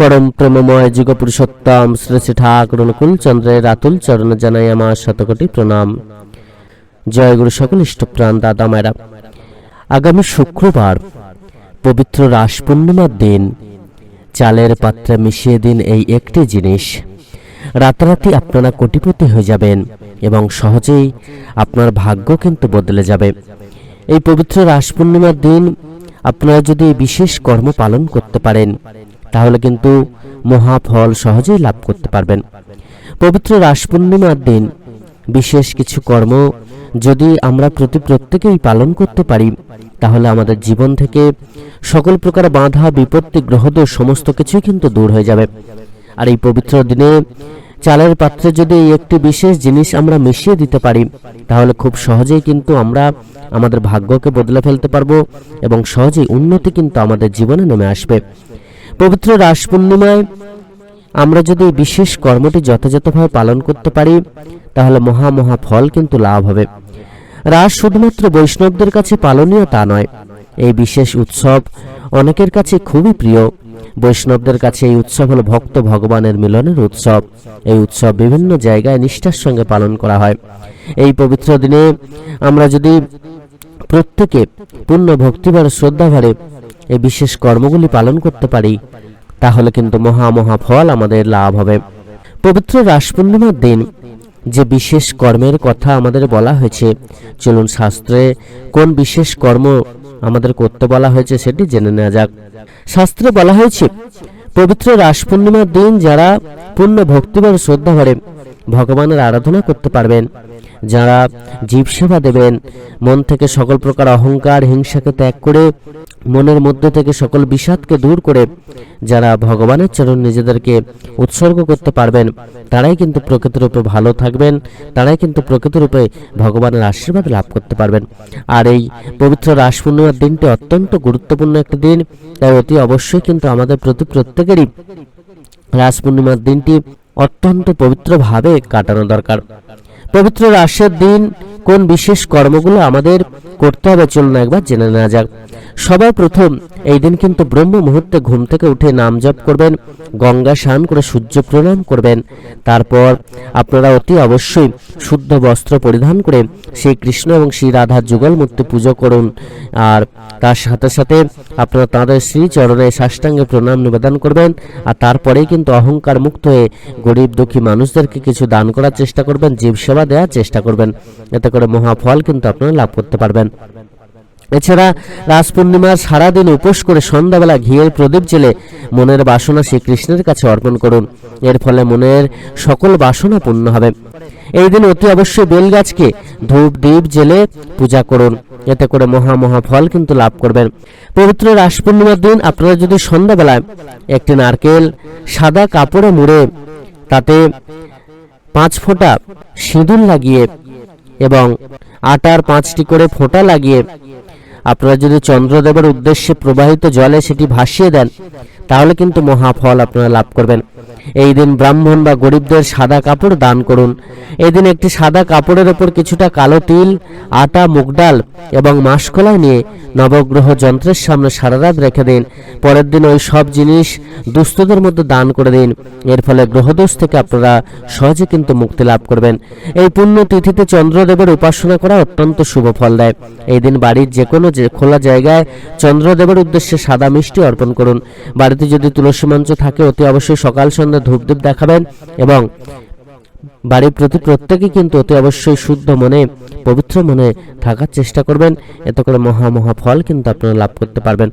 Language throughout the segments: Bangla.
পরম প্রেমময় যুগ পুরুষোত্তম শ্রী শ্রী ঠাকুর অনুকূল চন্দ্রের রাতুল চরণ জানাই আমার শতকোটি প্রণাম। জয় গুরু সকল ইষ্টপ্রাণ দাদা মায়েরা। আগামী শুক্রবার পবিত্র রাস পূর্ণিমার দিন। চালের পাত্রে মিশিয়ে দিন এই একটি জিনিস। রাতারাতি আপনারা কোটিপতি হয়ে যাবেন এবং সহজেই আপনার ভাগ্য কিন্তু বদলে যাবে। এই পবিত্র রাস পূর্ণিমার দিন আপনারা যদি বিশেষ কর্ম পালন করতে পারেন তাহলে কিন্তু মহাফল সহজেই লাভ করতে পারবেন। পবিত্র রাস পূর্ণিমার দিন বিশেষ কিছু কর্ম যদি আমরা প্রতি প্রত্যেকেই পালন করতে পারি, তাহলে আমাদের জীবন থেকে সকল প্রকার বাধা, বিপত্তি, গ্রহদোষ সমস্ত কিছুই কিন্তু দূর হয়ে যাবে। আর এই পবিত্র দিনে চালের পাত্রে যদি একটি বিশেষ জিনিস আমরা মিশিয়ে দিতে পারি, তাহলে খুব সহজেই কিন্তু আমরা আমাদের ভাগ্যকে বদলে ফেলতে পারব এবং সহজেই উন্নতি কিন্তু আমাদের জীবনে নেমে আসবে। পবিত্র রাস পূর্ণিমায় আমরা যদি এই বিশেষ কর্মটি যথাযথভাবে পালন করতে পারি, তাহলে মহা মহা ফল কিন্তু লাভ হবে। রাস শুধুমাত্র বৈষ্ণবদের কাছে পালনীয় তা নয়, এই বিশেষ উৎসব অনেকের কাছে খুবই প্রিয়। বৈষ্ণবদের কাছে এই উৎসব হলো ভক্ত ভগবানের মিলনের উৎসব। এই উৎসব বিভিন্ন জায়গায় নিষ্ঠার সঙ্গে পালন করা হয়। এই পবিত্র দিনে আমরা যদি প্রত্যেকে পূর্ণ ভক্তিভার, শ্রদ্ধাভারে এই বিশেষ কর্মগুলি পালন করতে পারি, তাহলে কিন্তু মহা মহা ফল আমাদের লাভ হবে। পবিত্র রাস পূর্ণিমার দিন যে বিশেষ কর্মের কথা আমাদের বলা হয়েছে, চলুন শাস্ত্রে কোন বিশেষ কর্ম আমাদের করতে বলা হয়েছে সেটি জেনে নেওয়া যাক। শাস্ত্রে বলা হয়েছে, পবিত্র রাস পূর্ণিমার দিন যারা পূর্ণ ভক্তিবার শ্রদ্ধা ভরে ভগবানের আরাধনা করতে পারবেন, যারা জীব সেবা দেবেন, মন থেকে সকল প্রকার অহংকার, হিংসাকে ত্যাগ করে মনের মধ্যে থেকে সকল বিষাদকে দূর করে যারা ভগবানের চরণ নিজেদেরকে উৎসর্গ করতে পারবেন, তারাই কিন্তু প্রকৃতরূপে ভালো থাকবেন, তারাই কিন্তু প্রকৃতরূপে ভগবানের আশীর্বাদ লাভ করতে পারবেন। আর এই পবিত্র রাস পূর্ণিমার দিনটি অত্যন্ত গুরুত্বপূর্ণ একটি দিন, তাই অতি অবশ্যই কিন্তু আমাদের প্রতি প্রত্যেকেরই রাস পূর্ণিমার দিনটি অত্যন্ত পবিত্রভাবে কাটানো দরকার। পবিত্র রাসের দিন কোন বিশেষ কর্মগুলো আমাদের করতে হবে চলুন একবার জেনে নেওয়া যাক। সবার প্রথম, এই দিন কিন্তু ব্রহ্ম মুহূর্তে ঘুম থেকে উঠে নাম জপ করবেন, গঙ্গা স্নান করে সূর্য প্রণাম করবেন। তারপর আপনারা অতি অবশ্যই শুদ্ধ বস্ত্র পরিধান করে শ্রী কৃষ্ণ এবং শ্রী রাধার যুগল মূর্তি পুজো করুন। আর তার সাথে সাথে আপনারা তাঁদের শ্রী চরণে সাষ্টাঙ্গে প্রণাম নিবেদন করবেন। আর তারপরেই কিন্তু অহংকার মুক্ত হয়ে গরিব দুঃখী মানুষদেরকে কিছু দান করার চেষ্টা করবেন জীব সেবা দেওয়ার চেষ্টা করবেন। এতে করে মহাফল কিন্তু আপনারা লাভ করতে পারবেন। এছাড়া রাস পূর্ণিমার সারাদিন উপোস করে সন্ধ্যাবেলা ঘিয়ের প্রদীপ জেলে মনের বাসনা শ্রীকৃষ্ণের কাছে অর্পণ করুন। এর ফলে মনের সকল বাসনা পূর্ণ হবে। এই দিন অতি অবশ্যই বেলগাছকে ধূপ দ্বীপ জেলে পূজা করুন। এতে করে মহা মহা ফল কিন্তু লাভ করবেন। পবিত্র রাস পূর্ণিমার দিন আপনারা যদি সন্ধ্যাবেলায় একটি নারকেল, সাদা কাপড়ে মুড়ে তাতে পাঁচ ফোঁটা সিঁদুর লাগিয়ে এবং আটার পাঁচটি করে ফোঁটা লাগিয়ে আপনারা যদি চন্দ্রদেবের উদ্দেশ্যে প্রবাহিত জলে সেটি ভাসিয়ে দেন, তাহলে কিন্তু মহাফল আপনারা লাভ করবেন। এই দিন ব্রাহ্মণ বা গরিবদের সাদা কাপড় দান করুন। এই দিন একটি সাদা কাপড়ের ওপর কিছুটা কালো তিল, আটা, মুগ ডাল এবং মাসকলাই নিয়ে নবগ্রহ যন্ত্রের সামনে সারা রাত রেখে দিন। পরের দিন ওই সব জিনিস দুস্থদের মধ্যে দান করে দিন। এর ফলে গ্রহদোষ থেকে আপনারা সহজে কিন্তু মুক্তি লাভ করবেন। এই পুণ্য তিথিতে চন্দ্রদেবের উপাসনা করা অত্যন্ত শুভ ফল দেয়। এই দিন বাড়ির যে কোনো যে খোলা জায়গায় চন্দ্রদেবের উদ্দেশ্যে সাদা মিষ্টি অর্পণ করুন। বাড়িতে যদি তুলসী মঞ্চ থাকে, অতি অবশ্যই সকাল সন্ধ্যা ধূপদীপ দেখাবেন এবং বাড়ির প্রতি প্রত্যেকে কিন্তু অতি অবশ্যই শুদ্ধ মনে, পবিত্র মনে থাকার চেষ্টা করবেন। এতে করে মহা মহা ফল কিন্তু আপনারা লাভ করতে পারবেন।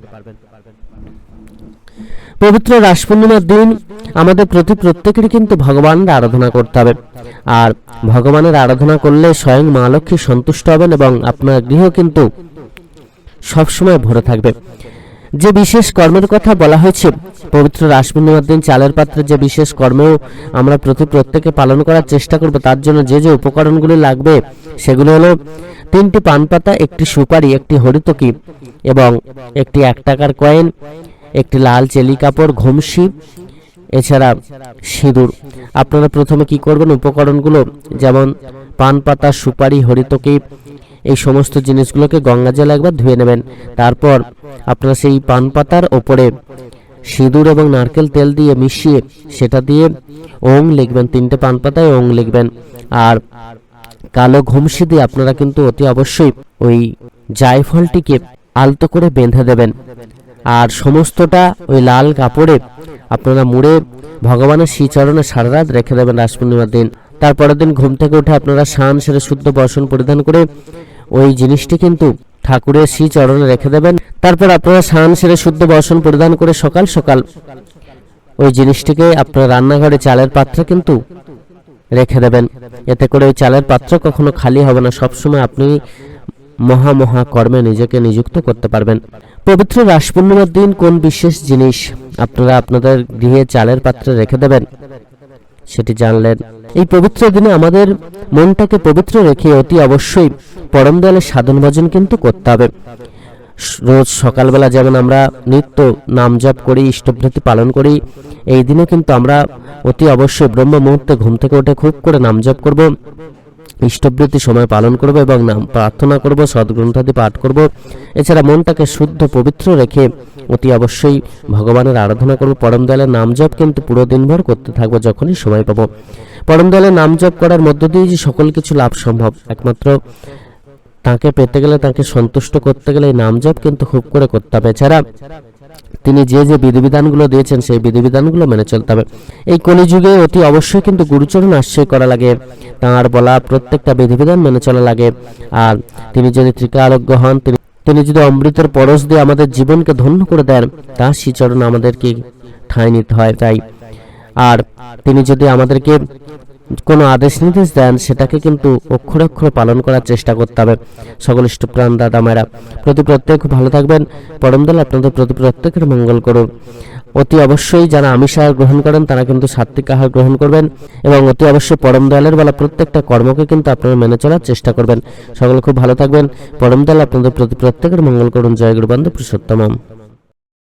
পবিত্র রাস পূর্ণিমার দিন আমাদের প্রতি প্রত্যেকেরই কিন্তু ভগবানের আরাধনা করতে হবে। আর ভগবানের আরাধনা করলে স্বয়ং মা লক্ষ্মী সন্তুষ্ট হবেন এবং আপনার গৃহ কিন্তু সবসময় ভরে থাকবে। যে বিশেষ কর্মের কথা বলা হয়েছে, পবিত্র রাস দিন চালের পাত্রে যে বিশেষ কর্মেও আমরা প্রতি প্রত্যেকে পালন করার চেষ্টা করব, তার জন্য যে যে উপকরণগুলি লাগবে, সেগুলো হলো তিনটি পান পাতা, একটি সুপারি, একটি হরিতকি এবং একটি এক টাকার কয়েন, একটি লাল চেলি কাপড়, ঘুমসি, এছাড়া সিঁদুর। আপনারা প্রথমে কি করবেন? উপকরণগুলো যেমন পান পাতা, সুপারি, হরিতকি এই সমস্ত জিনিসগুলোকে গঙ্গা জলে একবার ধুয়ে নেবেন। তারপর আপনারা সেই পান পাতার ওপরে সিঁদুর এবং নারকেল তেল দিয়ে মিশিয়ে সেটা দিয়ে ওং লিখবেন, তিনটে পান পাতায় ওং লিখবেন। আর কালো ঘুমসি দিয়ে আপনারা কিন্তু অতি অবশ্যই ওই জায়ফলটিকে আলতো করে বেঁধে দেবেন। আর সমস্তটা ওই লাল কাপড়ে আপনারা মুড়ে ভগবানের শ্রীচরণে সারা রাত রেখে দেবেন রাস পূর্ণিমার দিন। তারপরের দিন ঘুম থেকে উঠে আপনারা স্নান সেরে শুদ্ধ বসন পরিধান করে ওই জিনিসটি কিন্তু ঠাকুরের শ্রী চরণে রেখে দেবেন। তারপর আপনারা স্নান সেরে শুদ্ধ বসন পরিধান করে সকাল সকাল ওই জিনিসটিকে আপনার রান্নাঘরে চালের পাত্রে কিন্তু রেখে দেবেন। এতে করে ওই চালের পাত্র কখনো খালি হবে না, সবসময় আপনি মহা মহা কর্মে নিজেকে নিযুক্ত করতে পারবেন। পবিত্র রাস পূর্ণিমার দিন কোন বিশেষ জিনিস আপনারা আপনাদের গৃহে চালের পাত্রে রেখে দেবেন? সেটি জানলেন। এই পবিত্র দিনে আমাদের মনটাকে পবিত্র রেখে অতি অবশ্যই পরম দয়ালের সাধন ভজন কিন্তু করতে হবে। রোজ সকালবেলা যেমন আমরা নিত্য নাম জপ করি ইষ্টভ্রতি পালন করি, এই দিনে কিন্তু আমরা অতি অবশ্যই ব্রহ্ম মুহূর্তে ঘুম থেকে উঠে খুব করে নাম জপ করব। ইষ্টবৃত্তি সময় পালন করব এবং নাম প্রার্থনা করব সদ্গ্রন্থাদি পাঠ করব। এছাড়া মনটাকে শুদ্ধ, পবিত্র রেখে অতি অবশ্যই ভগবানের আরাধনা করব। পরম দয়ালের নাম জপ কিন্তু পুরো দিনভর করতে থাকব যখনই সময় পাবো। পরম দয়ালের নাম জপ করার মধ্য দিয়ে যে সকল কিছু লাভ সম্ভব। একমাত্র তাকে পেতে গেলে, তাকে সন্তুষ্ট করতে গেলে নাম জপ কিন্তু খুব করে করতে হবে। এছাড়া তিনি যে যে বিধিবিধানগুলো দিয়েছেন সেই বিধিবিধানগুলো মেনে চলতে হবে। এই কলিযুগে অতি অবশ্যই কিন্তু গুরুচরণ আশ্রয় করা লাগে। তাঁর বলা প্রত্যেকটা বিধিবিধান মেনে চলা লাগে। আর তিনি যদি ত্রিকালজ্ঞ হন, তিনি তিনি যদি অমৃতের পরশ দিয়ে আমাদের জীবনকে ধন্য করে দেন, তার শ্রীচরণ আমাদেরকে ঠাঁই নিতে হয় তাই। আর তিনি যদি আমাদেরকে কোনো আদেশ নির্দেশ দেন, সেটাকে কিন্তু অক্ষরে অক্ষরে পালন করার চেষ্টা করতে হবে। সকল ইষ্টপ্রাণ দাদা মায়েরা, প্রতি প্রত্যেক ভালো থাকবেন। পরমদল আপনাদের প্রতি প্রত্যেকের মঙ্গল করুন। অতি অবশ্যই যারা আমিষ আহার গ্রহণ করেন, তারা কিন্তু সাত্বিক আহার গ্রহণ করবেন এবং অতি অবশ্যই পরম দয়ালের বেলা প্রত্যেকটা কর্মকে কিন্তু আপনারা মেনে চলার চেষ্টা করবেন। সকলে খুব ভালো থাকবেন। পরম দয়াল আপনাদের প্রতি প্রত্যেকের মঙ্গল করুন। জয় গুরুবন্ধু পুরুষোত্তম।